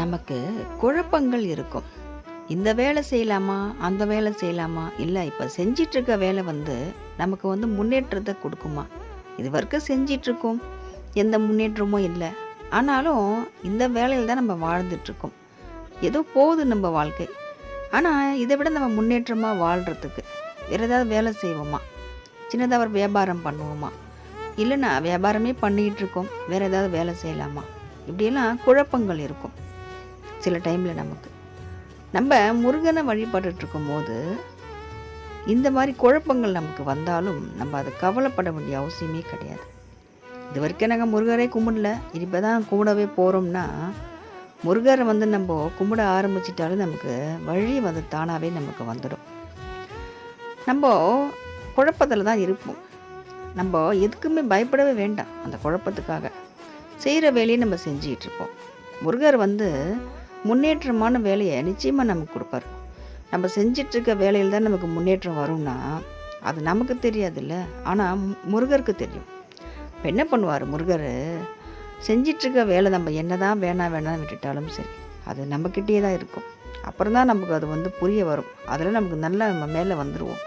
நமக்கு குழப்பங்கள் இருக்கும். இந்த வேலை செய்யலாமா? அந்த வேலை செய்யலாமா? இல்லை இப்போ செஞ்சிட்ருக்க வேலை வந்து நமக்கு வந்து முன்னேற்றத்தை கொடுக்குமா? இது வரைக்கும் செஞ்சிட்ருக்கோம். எந்த முன்னேற்றமும் இல்லை. ஆனாலும் இந்த வேலையில் தான் நம்ம வாழ்ந்துட்டுருக்கோம் ஏதோ போகுது நம்ம வாழ்க்கை. ஆனால் இதை விட நம்ம முன்னேற்றமாக வாழ்கிறதுக்கு வேறு ஏதாவது வேலை செய்வோமா? சின்னதாக ஒரு வியாபாரம் பண்ணுவோமா? இல்லைன்னா வியாபாரமே பண்ணிகிட்டு இருக்கோம் வேறு ஏதாவது வேலை செய்யலாமா? இப்படியெல்லாம் குழப்பங்கள் இருக்கும். சில டைமில் நமக்கு. நம்ம முருகனை வழிபட்டுட்டு இருக்கும்போது இந்த மாதிரி குழப்பங்கள் நமக்கு வந்தாலும் நம்ம அதை கவலைப்பட வேண்டிய அவசியமே கிடையாது. இது வரைக்கும் நாங்கள் முருகரே கும்பிடல. இப்போ தான் கும்பிடவே போகிறோம்னா முருகரை வந்து நம்ம கும்பிட ஆரம்பிச்சிட்டாலும் நமக்கு வழி வந்து தானாகவே நமக்கு வந்துடும் நம்ம குழப்பத்தில் தான் இருப்போம். நம்ம எதுக்குமே பயப்படவே வேண்டாம் அந்த குழப்பத்துக்காக. செய்கிற வேலையை நம்ம செஞ்சிகிட்ருப்போம் முருகர் வந்து முன்னேற்றமான வேலையை நிச்சயமாக நமக்கு கொடுப்பார். நம்ம செஞ்சிட்ருக்க வேலையில் தான் நமக்கு முன்னேற்றம் வரும்னா அது நமக்கு தெரியாதுல்ல. ஆனால் முருகருக்கு தெரியும். இப்போ என்ன பண்ணுவார் முருகர்? செஞ்சிட்ருக்க வேலை நம்ம என்ன தான் வேணாம் வேணாம் விட்டுட்டாலும் சரி அது நம்மக்கிட்டே தான் இருக்கும். அப்புறம் தான் நமக்கு அது வந்து புரிய வரும். அதில் நமக்கு நல்லா நம்ம மேலே வந்துடுவோம்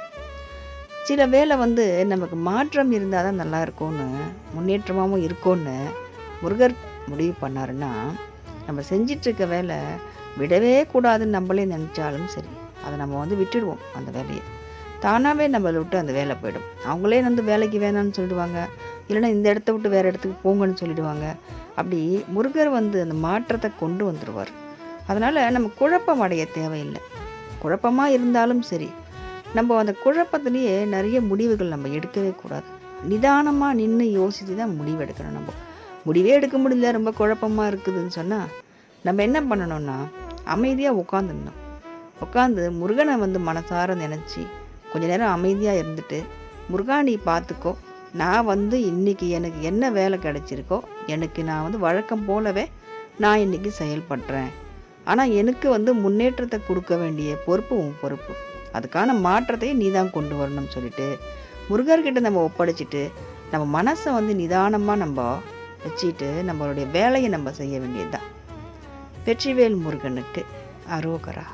சில வேலை வந்து நமக்கு மாற்றம் இருந்தால் தான் நல்லா இருக்கும்னு முன்னேற்றமாகவும் இருக்கும்னு முருகர் முடிவு பண்ணாருன்னா நம்ம செஞ்சிட்ருக்க வேலை விடவே கூடாதுன்னு நம்மளே நினச்சாலும் சரி அதை நம்ம வந்து விட்டுடுவோம் அந்த வேலையை. தானாகவே நம்மளை விட்டு அந்த வேலை போயிடும். அவங்களே வந்து வேலைக்கு வேணாம்னு சொல்லிடுவாங்க. இல்லைன்னா இந்த இடத்த விட்டு வேறு இடத்துக்கு போங்கன்னு சொல்லிடுவாங்க. அப்படி முருகர் வந்து அந்த மாற்றத்தை கொண்டு வந்துடுவார் அதனால் நம்ம குழப்பம் அடைய தேவையில்லை. குழப்பமாக இருந்தாலும் சரி நம்ம அந்த குழப்பத்திலேயே நிறைய முடிவுகள் நம்ம எடுக்கவே கூடாது. நிதானமாக நின்று யோசித்து தான் முடிவு எடுக்கணும் நம்ம. முடிவே எடுக்க முடியல. ரொம்ப குழப்பமாக இருக்குதுன்னு சொன்னால் நம்ம என்ன பண்ணணும்னா அமைதியாக உட்காந்துடணும் உட்காந்து முருகனை வந்து மனசார நினச்சி கொஞ்ச நேரம் அமைதியாக இருந்துட்டு முருகா நீ பார்த்துக்கோ. நான் வந்து இன்றைக்கி எனக்கு என்ன வேலை கிடச்சிருக்கோ எனக்கு நான் வந்து வழக்கம் போலவே நான் இன்றைக்கி செயல்படுறேன். ஆனால் எனக்கு வந்து முன்னேற்றத்தை கொடுக்க வேண்டிய பொறுப்பு உன் பொறுப்பு. அதுக்கான மாற்றத்தையும் நீ தான் கொண்டு வரணும்னு சொல்லிட்டு முருகர்கிட்ட நம்ம ஒப்படைச்சிட்டு நம்ம மனசை வந்து நிதானமாக நம்ம வச்சுட்டு நம்மளுடைய வேலையை நம்ம செய்ய வேண்டியது தான் வெற்றிவேல் முருகனுக்கு அரோகரா.